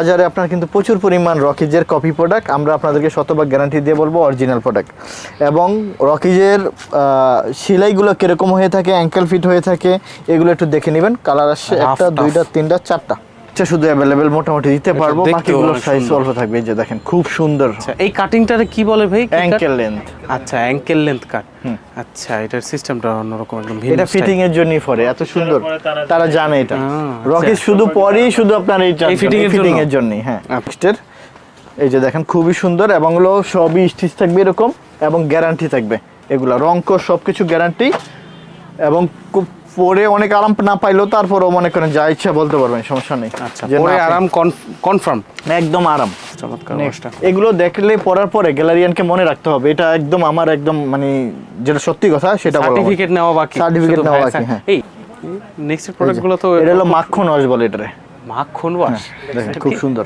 বাজারে আপনার কিন্তু প্রচুর পরিমাণ রকিজের কপি প্রোডাক্ট আমরা আপনাদেরকে শতভাগ গ্যারান্টি দিয়ে বলব অরিজিনাল প্রোডাক্ট এবং রকিজের সেলাইগুলো কীরকম হয়ে থাকে অ্যাঙ্কেল ফিট হয়ে থাকে এগুলো একটু দেখে নেবেন। কালার আসছে একটা দুইটা তিনটা চারটা। এটা শুধু অ্যাভেলেবেল মোটামুটি দিতে পারব দেখতেও বাকিগুলোর সাইজ অল্প থাকবে এই যে দেখেন খুব সুন্দর। আচ্ছা এই কাটিংটারে কি বলে ভাই? অ্যাঙ্কেল লেন্থ আচ্ছা অ্যাঙ্কেল লেন্থ কাট আচ্ছা এটার সিস্টেমটা অন্যরকম একদম এটা ফিটিং এর জন্যই পরে এত সুন্দর। তারা জানে। এটা। রকিজ শুধু পরেই শুধু আপনার এই ফিটিং এর জন্যই হ্যাঁ। নেক্সটের এই যে দেখেন খুবই সুন্দর এবং হলো সবই স্টিচ থাকবে এরকম এবং গ্যারান্টি থাকবে। এগুলা রং কর সবকিছু গ্যারান্টি এবং খুব পরে অনেক আরাম না পাইলেও তারপরেও মনে করেন যা ইচ্ছা বলতে পারবেন সমস্যা নেই। আচ্ছা পরে আরাম কনফার্ম একদম আরাম। চমৎকার এগুলো দেখলে পরার পরে গ্যালারিয়ানকে মনে রাখতে হবে। এটা একদম আমার একদম মানে যেটা সত্যি কথা সেটা সার্টিফিকেট নেওয়া বাকি। শুধু নেওয়া বাকি, হ্যাঁ। এই নেক্সট প্রোডাক্টগুলো তো এটা হলো মাখন ওয়াশ বলে এটারে। মাখন ওয়াশ খুব সুন্দর।